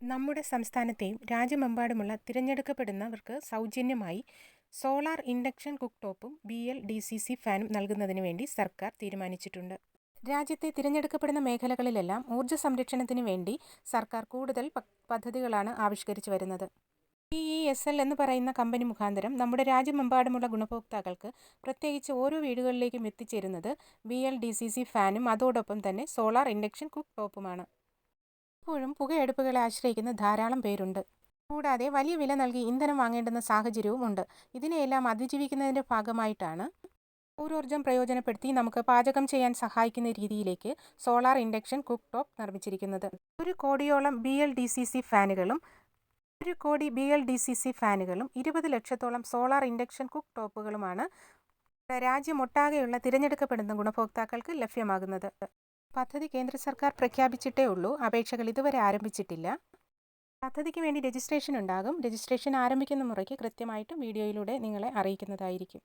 നമ്മുടെ സംസ്ഥാനത്തെയും രാജ്യമെമ്പാടുമുള്ള തിരഞ്ഞെടുക്കപ്പെടുന്നവർക്ക് സൗജന്യമായി സോളാർ ഇൻഡക്ഷൻ കുക്ക് ടോപ്പും B L D C C ഫാനും നൽകുന്നതിന് വേണ്ടി സർക്കാർ തീരുമാനിച്ചിട്ടുണ്ട്. രാജ്യത്തെ തിരഞ്ഞെടുക്കപ്പെടുന്ന മേഖലകളിലെല്ലാം ഊർജ സംരക്ഷണത്തിന് വേണ്ടി സർക്കാർ കൂടുതൽ പദ്ധതികളാണ് ആവിഷ്കരിച്ചു വരുന്നത്. പി ഇ എസ് എൽ എന്ന് പറയുന്ന കമ്പനി മുഖാന്തരം നമ്മുടെ രാജ്യമെമ്പാടുമുള്ള ഗുണഭോക്താക്കൾക്ക് പ്രത്യേകിച്ച് ഓരോ വീടുകളിലേക്കും എത്തിച്ചേരുന്നത് B L D C C ഫാനും അതോടൊപ്പം തന്നെ സോളാർ ഇൻഡക്ഷൻ കുക്ക് ടോപ്പുമാണ് ഇപ്പോഴും പുകയെടുപ്പുകളെ ആശ്രയിക്കുന്ന ധാരാളം പേരുണ്ട്. കൂടാതെ വലിയ വില നൽകി ഇന്ധനം വാങ്ങേണ്ടുന്ന സാഹചര്യവും ഉണ്ട്. ഇതിനെയെല്ലാം അതിജീവിക്കുന്നതിന്റെ ഭാഗമായിട്ടാണ് സൗരോർജം പ്രയോജനപ്പെടുത്തി നമുക്ക് പാചകം ചെയ്യാൻ സഹായിക്കുന്ന രീതിയിലേക്ക് സോളാർ ഇൻഡക്ഷൻ കുക്ക് ടോപ്പ് നിർമ്മിച്ചിരിക്കുന്നത്. ഒരു കോടിയോളം B L D C C ഫാനുകളും ഒരു crore B L D C C ഫാനുകളും ഇരുപത് ലക്ഷത്തോളം സോളാർ ഇൻഡക്ഷൻ കുക്ക് ടോപ്പുകളുമാണ് രാജ്യമൊട്ടാകെയുള്ള തിരഞ്ഞെടുക്കപ്പെടുന്ന ഗുണഭോക്താക്കൾക്ക് ലഭ്യമാകുന്നത്. പദ്ധതി കേന്ദ്ര സർക്കാർ പ്രഖ്യാപിച്ചിട്ടേ ഉള്ളൂ. അപേക്ഷകൾ ഇതുവരെ ആരംഭിച്ചിട്ടില്ല. പദ്ധതിക്ക് വേണ്ടി രജിസ്ട്രേഷൻ ഉണ്ടാകും. രജിസ്ട്രേഷൻ ആരംഭിക്കുന്ന മുറയ്ക്ക് കൃത്യമായിട്ടും വീഡിയോയിലൂടെ നിങ്ങളെ അറിയിക്കുന്നതായിരിക്കും.